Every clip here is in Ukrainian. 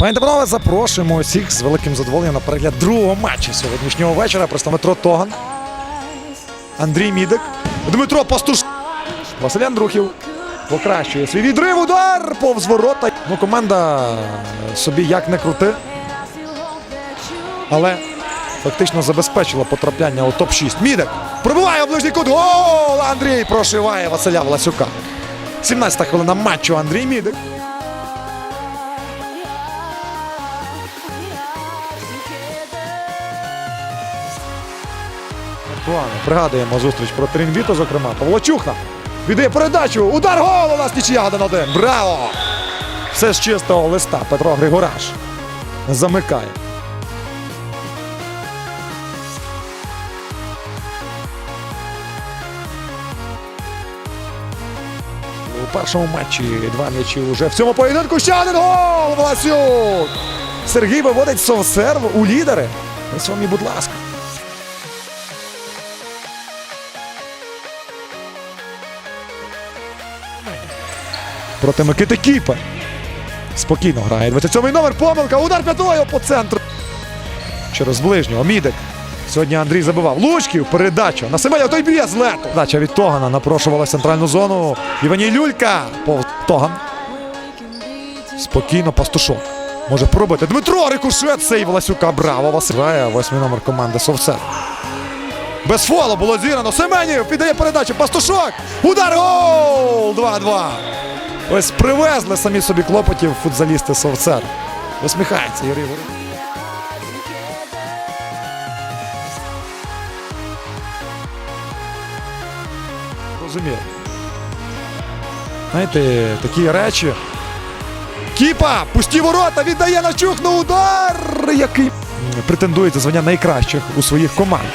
Пані панове, запрошуємо усіх з великим задоволенням на перегляд другого матчу сьогоднішнього вечора. Просто Дмитро Тоган, Андрій Мідик, Дмитро Пастуш, Василь Андрухів. Покращує свій відрив, удар повз ворота. Ну, команда собі як не крути. Але фактично забезпечила потрапляння у топ-6. Мідик пробиває ближній кут. Гол! Андрій прошиває Василя Власюка. 17-та хвилина матчу Андрій Мідик. Антуану. Пригадуємо зустріч проти Рінвіто, зокрема. Павло віддає передачу. Удар гол! У нас нічия 1-1. Браво! Все з чистого листа. Петро Григораш замикає. У першому матчі два м'ячі вже в цьому поєдинку. Ще один гол! Власюк! Сергій виводить совсерв у лідери. Вам будь ласка. Проти Микити Кіпа. Спокійно грає. 27-й номер. Помилка. Удар п'ятою по центру. Через ближнього. Мідик. Сьогодні Андрій забивав. Лучків. Передача. На Семеня. Той б'є з лету. Передача від Тогана напрошувала центральну зону. Іваній Люлька. Повз Тоган. Спокійно пастушок. Може пробити. Дмитро Рикушет. Сейв Власюка. Браво. Василь. Грає Восьмий номер команди Совсер. Без фолу було зірано. Семенів піддає передачу. Пастушок. Удар. Гол! 2-2. Ось привезли самі собі клопотів футзалісти Совцер. Усміхається Юрій Ворот. Розумію. Знаєте, такі речі. Кіпа! Пусті ворота! Віддає на чухну удар! Який претендує за звання найкращих у своїх команд.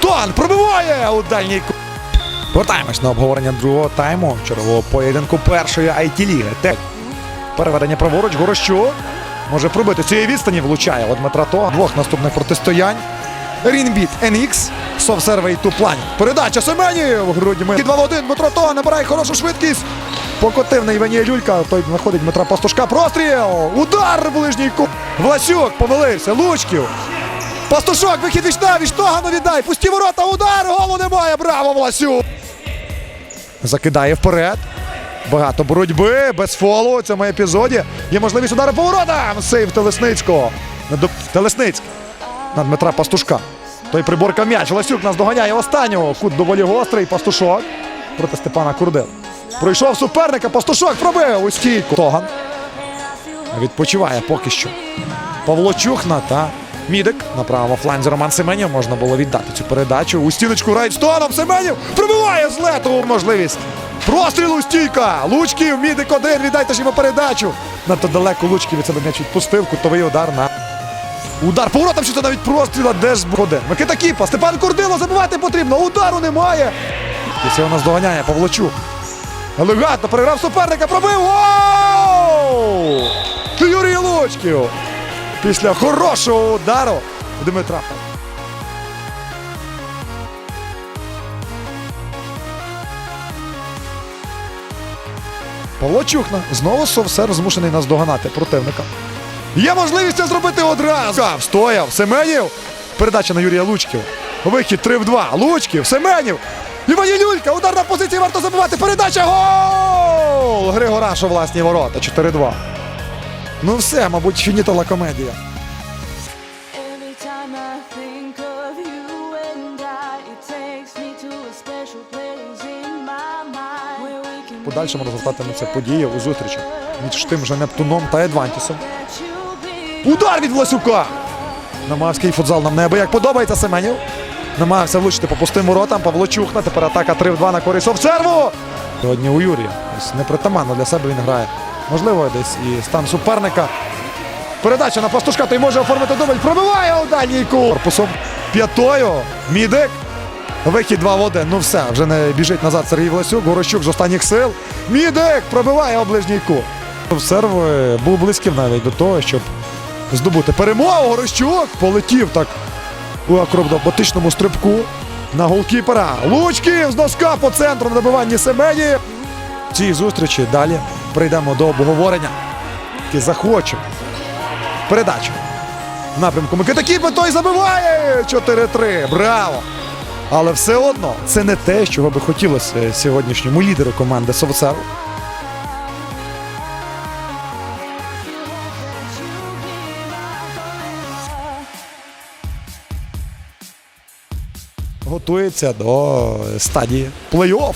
Тон пробиває у дальній Повертаємось на обговорення другого тайму чергового поєдинку першої it ліги Те переведення праворуч Горощук може пробити цієї відстані. Влучає от Дмитра Тога. Двох наступних протистоянь. Рінбіт NX. Совсервей ту плані. Передача Семенів. Грудьми. 2 в 1. Дмитро Тога набирає хорошу швидкість. Покотив на Іванія Люлька. Той знаходить Дмитра Пастушка. Простріл. Удар в ближній кут. Власюк помилився. Лучків. Пастушок, вихід віч на віч, Тогану віддай. Пусті ворота, удар, голу немає. Браво, Власюк. Закидає вперед. Багато боротьби, без фолу у цьому епізоді. Є можливість удару по воротам. Сейв Телесницького. Телесницький. На Дмитра Пастушка. Той приборка м'яч. Власюк нас доганяє останнього. Кут доволі гострий. Пастушок проти Степана Курдил. Пройшов суперника. Пастушок пробив у стійку. Тоган. Відпочиває поки що. Павло Чухна та Мідик на правому фланзі Роман Семенів можна було віддати цю передачу. У стіночку райдстоном Семенів пробиває з лету можливість. Простріл у стійка. Лучків, Мідик один. Віддайте ж йому передачу. Надто далеко Лучків від себе м'яч відпустив. Кутовий удар на удар. Поворотом що це навіть простріла. Де ж буде? Микита Кіпа. Степан Курдило забивати потрібно. Удару немає. І цього нас доганяє Павлочук. Елегантно переграв суперника. Пробив. Гол! Юрій Лучків. Після хорошого удару Дмитра. Павло Чухна знову совсер змушений наздоганати противника. Є можливість це зробити одразу. Встояв Семенів. Передача на Юрія Лучків. Вихід 3 в 2. Лучків, Семенів. Івані Люлька. Удар на позиції варто забивати. Передача. Гол! Григораш у власні ворота. 4-2. Ну все, мабуть, фінітова комедія. Подальшому розгортатиметься події у зустрічі між тим же Нептуном та Едвантісом. Удар від Власюка! Намагавський футзал нам неабияк подобається Семенів. Намагався влучити по пустим воротам. Павло Чухна. Тепер атака 3 в 2 на користь обсерву. Сьогодні у Юрія. Ось непритаманно для себе він грає. Можливо, десь і стан суперника. Передача на пастушка, той може оформити дубль. Пробиває у дальній. Корпусом п'ятою. Мідик. Вихід 2 в 1. Ну все, вже не біжить назад Сергій Власюк. Горощук з останніх сил. Мідик пробиває у ближній кут. Серв був близьким навіть до того, щоб здобути перемогу. Горощук полетів так у акробатичному стрибку на голкіпера. Лучків з носка по центру на добиванні Семені. Цій зустрічі далі прийдемо до обговорення. Які захоче Передача. В напрямку Микита Кіпа, той забиває! 4-3. Браво! Але все одно це не те, чого би хотілося сьогоднішньому лідеру команди Совцеру. Готується до стадії плей-офф.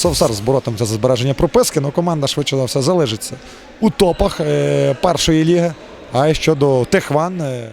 Совсар боротимся за збереження прописки, але команда швидше за все залишиться у топах е, першої ліги. А щодо Техван. е,